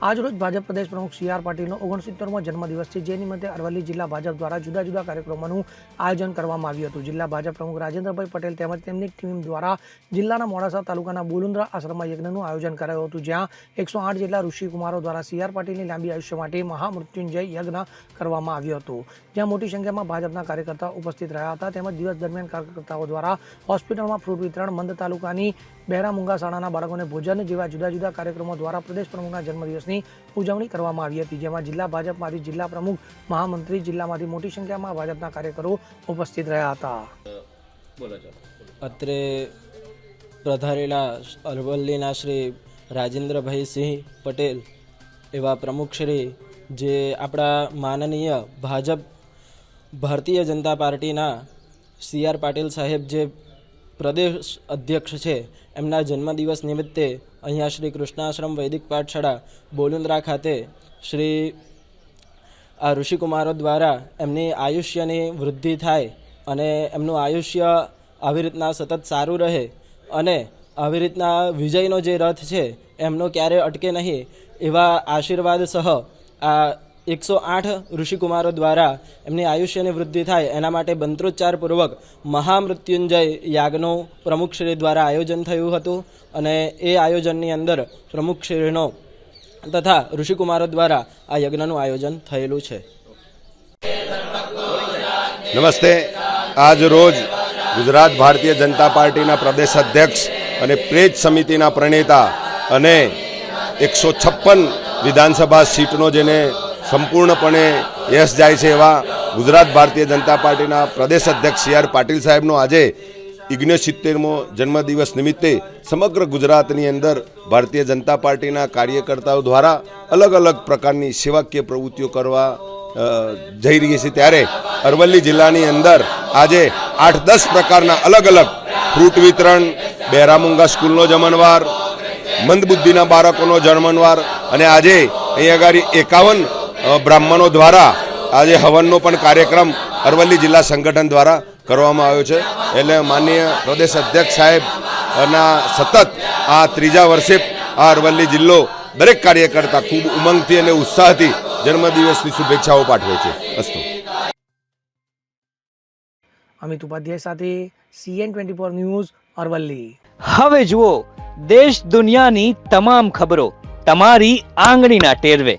આજરોજ ભાજપ પ્રદેશ પ્રમુખ C R પાટીલનો ઓગણસિત્તેરમો જન્મદિવસ છે. જે નિમિત્તે અરવલ્લી જિલ્લા ભાજપ દ્વારા જુદા જુદા કાર્યક્રમોનું આયોજન કરવામાં આવ્યું હતું. જિલ્લા ભાજપ પ્રમુખ રાજેન્દ્રભાઈ પટેલ તેમજ તેમની ટીમ દ્વારા જિલ્લાના મોડાસા તાલુકાના બોલુંદ્રા આશ્રમમાં યજ્ઞનું આયોજન કરાયું હતું, જ્યાં એકસો આઠ જેટલા ઋષિકુમારો દ્વારા સી આર પાટીલની લાંબી આયુષ્ય માટે મહામૃત્યુંજય યજ્ઞ કરવામાં આવ્યો હતો. જ્યાં મોટી સંખ્યામાં ભાજપના કાર્યકર્તાઓ ઉપસ્થિત રહ્યા હતા તેમજ દિવસ દરમિયાન કાર્યકર્તાઓ દ્વારા હોસ્પિટલમાં ફ્રૂટ વિતરણ, મંદ તાલુકાની બહેરા મુંગા શાળાના બાળકોને ભોજન જેવા જુદા જુદા કાર્યક્રમો દ્વારા પ્રદેશ પ્રમુખના જન્મદિવસની ઉજવણી કરવામાં આવી હતી, જેમાં જિલ્લા ભાજપમાંથી જિલ્લા પ્રમુખ, મહામંત્રી જિલ્લામાંથી મોટી સંખ્યામાં ભાજપના કાર્યકરો ઉપસ્થિત રહ્યા હતા. અત્રે પ્રધારેલા અરવલ્લીના શ્રી રાજેન્દ્રભાઈ સિંહ પટેલ એવા પ્રમુખ શ્રી, જે આપણા માનનીય ભાજપ ભારતીય જનતા પાર્ટીના સી આર પાટીલ સાહેબ જે પ્રદેશ અધ્યક્ષ છે. એમના જન્મદિવસ નિમિત્તે અહીંયા શ્રી કૃષ્ણાશ્રમ વૈદિક પાઠશાળા બોલુંદ્રા ખાતે શ્રી આ ઋષિકુમારો દ્વારા એમની આયુષ્યની વૃદ્ધિ થાય અને એમનું આયુષ્ય આવી રીતના સતત સારું રહે અને આવી રીતના વિજયનો જે રથ છે, એમનો ક્યારે અટકે નહીં એવા આશીર્વાદ સહ આ એકસો આઠ ઋષિકુમારો દ્વારા એમની આયુષ્યની વૃદ્ધિ થાય, એના માટે મંત્રોચ્ચારપૂર્વક મહામૃત્યુંજય યાગનું પ્રમુખશ્રી દ્વારા આયોજન થયું હતું અને એ આયોજનની અંદર પ્રમુખશ્રીનો તથા ઋષિકુમારો દ્વારા આ યજ્ઞનું આયોજન થયેલું છે. નમસ્તે. આજ રોજ ગુજરાત ભારતીય જનતા પાર્ટીના પ્રદેશ અધ્યક્ષ અને પ્રેજ સમિતિના પ્રણેતા અને એકસો છપ્પન વિધાનસભા સીટનો જેને સંપૂર્ણપણે યશ જાય છે એવા ગુજરાત ભારતીય જનતા પાર્ટીના પ્રદેશ અધ્યક્ષ સી આર પાટીલ સાહેબનો આજે ઇગ્નેશ સિત્તેરમો જન્મદિવસ નિમિત્તે સમગ્ર ગુજરાતની અંદર ભારતીય જનતા પાર્ટીના કાર્યકર્તાઓ દ્વારા અલગ અલગ પ્રકારની સેવાકીય પ્રવૃત્તિઓ કરવા જઈ રહી છે. ત્યારે અરવલ્લી જિલ્લાની અંદર આજે આઠ દસ પ્રકારના અલગ અલગ ફ્રૂટ વિતરણ બહેરામુંગા સ્કૂલનો જમણવાર, મંદબુદ્ધિના બાળકોનો જન્મનવાર અને આજે અહીંયા આગળ એકાવન બ્રાહ્મણો દ્વારા આજે હવનનો પણ કાર્યક્રમ અરવલ્લી જિલ્લા સંગઠન દ્વારા કરવામાં આવ્યો છે. એટલે માનનીય પ્રદેશ અધ્યક્ષ સાહેબ ના સતત આ ત્રીજા વર્ષે આ અરવલ્લી જિલ્લો દરેક કાર્યકર્તા ખૂબ ઉમંગથી અને ઉત્સાહથી જન્મદિવસની શુભેચ્છાઓ પાઠવે છે. અસ્તુ. અમિત ઉપાધ્યાય સાથે CN twenty four news Aravalli. હવે જુઓ દેશ દુનિયાની તમામ ખબરો તમારી આંગળીના ટેરવે.